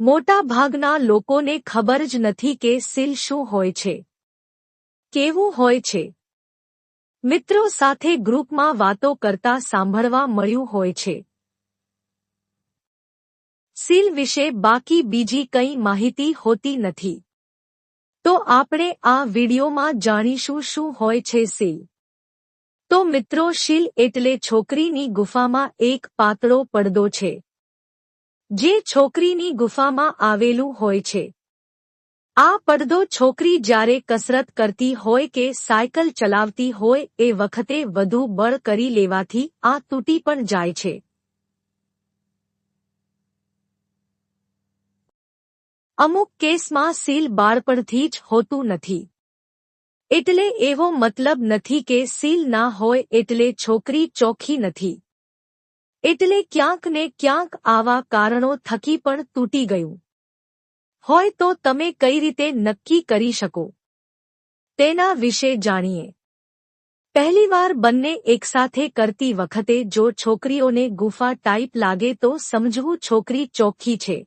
મોટા ભાગના લોકોને ખબર જ નથી કે સીલ શું હોય છે. કેવું હોય છે? મિત્રો સાથે ગ્રુપમાં વાતો કરતા સાંભળવા મળ્યું હોય છે. સીલ વિશે બાકી બીજી કંઈ માહિતી હોતી નથી. તો આપણે આ વિડિયોમાં જાણીશું શું હોય છે સીલ. તો મિત્રો શીલ એટલે છોકરીની ગુફામાં એક પાતળો પડદો છે. જે છોકરીની ગુફામાં આવેલું હોય છે. આ પડદો છોકરી જ્યારે કસરત કરતી હોય કે સાયકલ ચલાવતી હોય એ વખતે વધુ બળ કરી લેવાથી આ તૂટી પણ જાય છે. અમુક કેસમાં સીલ બાળપણથી જ હોતું નથી. એટલે એવો મતલબ નથી કે સીલ ના હોય એટલે છોકરી ચોખ્ખી નથી. એટલે ક્યાંક ને ક્યાંક આવા કારણો થકી પણ તૂટી ગયું. હોય તો તમે કઈ રીતે નક્કી કરી શકો? તેના વિશે જાણીએ. પહેલીવાર બંને એકસાથે કરતી વખતે જો છોકરીઓને ગુફા ટાઈપ લાગે તો સમજવું છોકરી ચોખ્ખી છે.